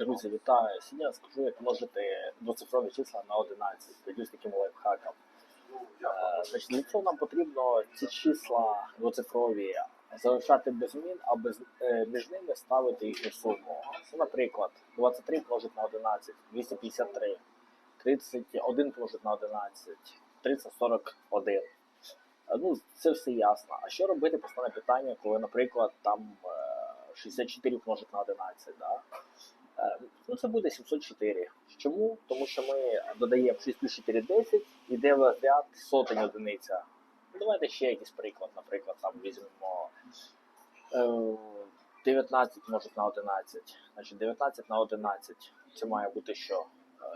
Друзі, вітаю! Сьогодні я скажу, як множити двоцифрові числа на 11. Поділюсь таким лайфхаком. Е, Значить, для цього нам потрібно ці числа двоцифрові залишати без змін, а без, е, між ними ставити їхню суму. Ну, наприклад, 23 множить на 11, 253, 31 множить на 11, 341. Е, Ну, це все ясно. А що робити постане питання, коли, наприклад, там е, 64 множить на 11, да? Е, Ну, це буде 704. Чому? Тому що ми додаємо 6 плюс 4 10, йде в ряд сотень одиниця. Давайте ще якийсь приклад. Наприклад, там візьмемо е, 19 множить на 11. Значить, 19 на 11. Це має бути що? Е,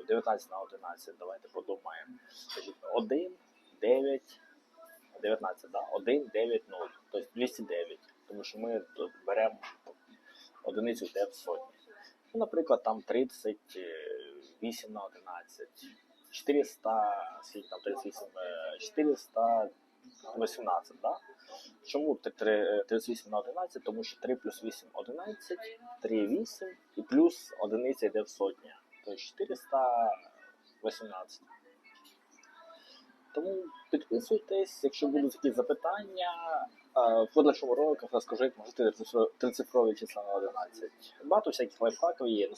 е, 19 на 11. Давайте подумаємо. Значить, 1, 9, 19, да. 1, 9, 0. Тобто 209. Тому що ми беремо одиницю йде в сотні. Ну, наприклад, там 38 на 11, 400, скільки там 38, е, 418, да? Чому ти- 38 на 11? Тому що 3 плюс 8 – 11, 3 – 8 і плюс одиниця йде в сотні. Тобто 418. Тому підписуйтесь, якщо будуть якісь запитання. В подальшому роликах розкажу, як можете трицифрові числа на 11. Багато всяких лайфхаків є.